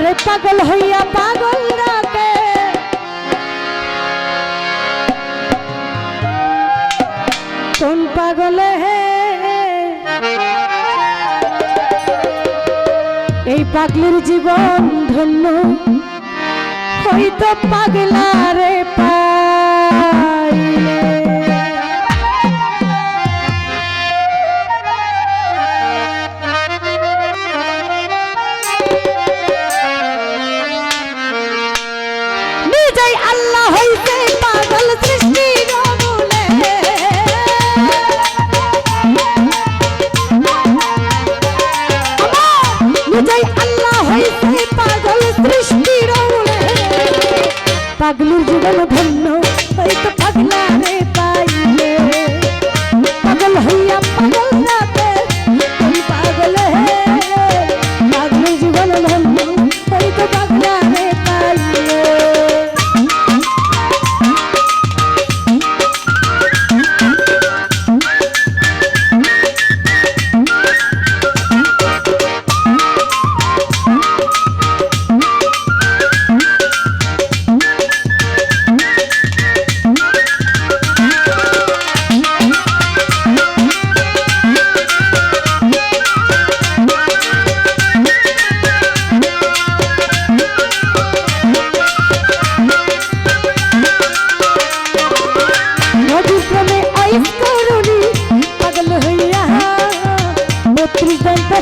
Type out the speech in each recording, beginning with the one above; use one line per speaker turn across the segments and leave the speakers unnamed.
আরে পাগল হইয়া পাগল রাতে। কোন পাগল হে? এই পাগলের জীবন ধন্য। হইতো পাগলা রে পাইলে নিজেই আল্লাহ হইতে পাগল নিজেই আল্লাহ হইতে পাগল সৃষ্টির মূলে পাগলুর জীবন ধন্য পাগলারে পাইলে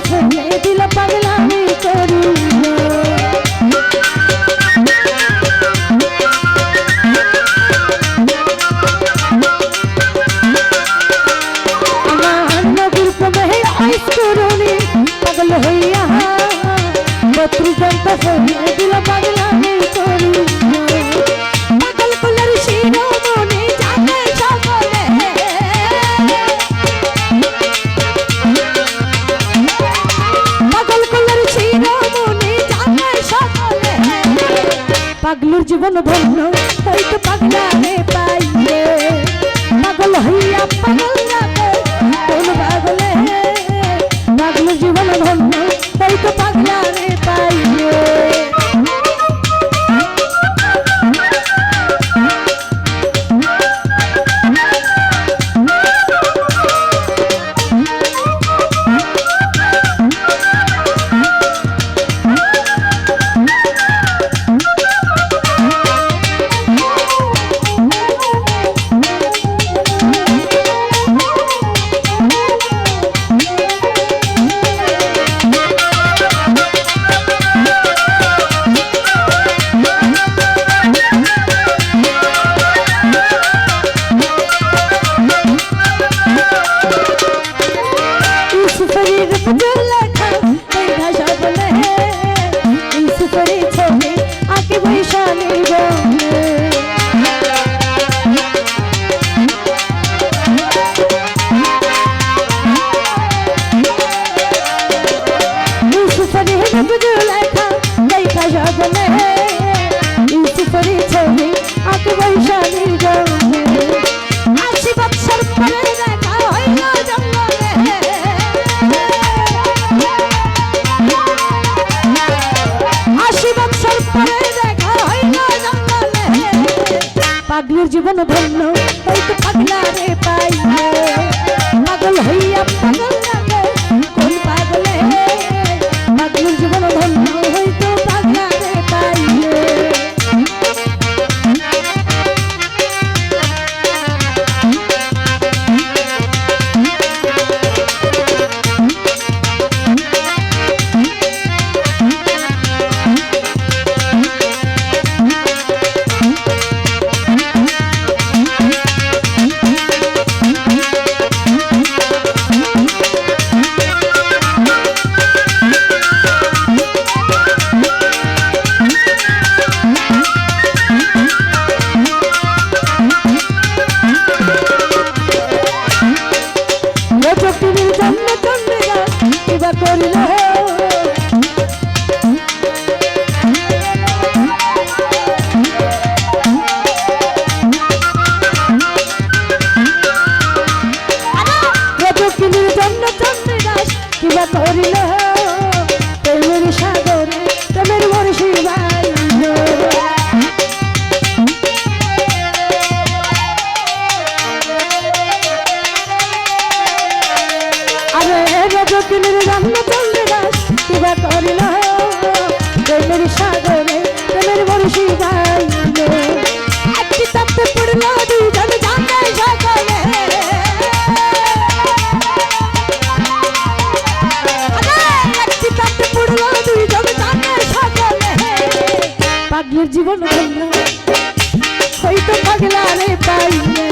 ফেলে দিল পাগল আমি করি আমার নদীর প্রেমে আইস করুনি পাগল হইয়া বত্রিশ ঘণ্টা পাগলুর জীবন ধন্য হয়তো পাগলারে পাইলে পাগল জীবন ধন্য বিষ্ণুর রামচন্দ্র দাস কিবা করিল প্রেমের সাগরে, প্রেমের বংশী বাইলে একটি তপ্ত পড়ল দুজন জানে সকলে একটি তপ্ত পড়ল দুজন জানে সকলে পাগলের জীবন হইতো পাগলা রে পাইলে।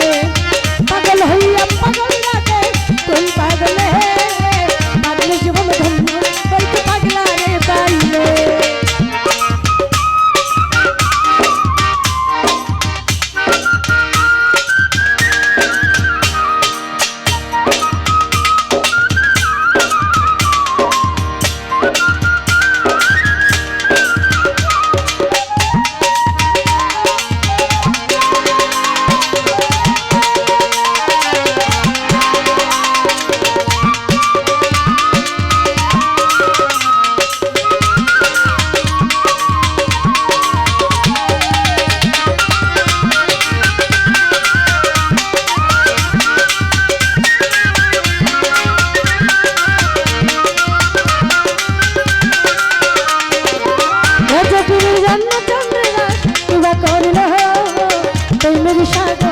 মনের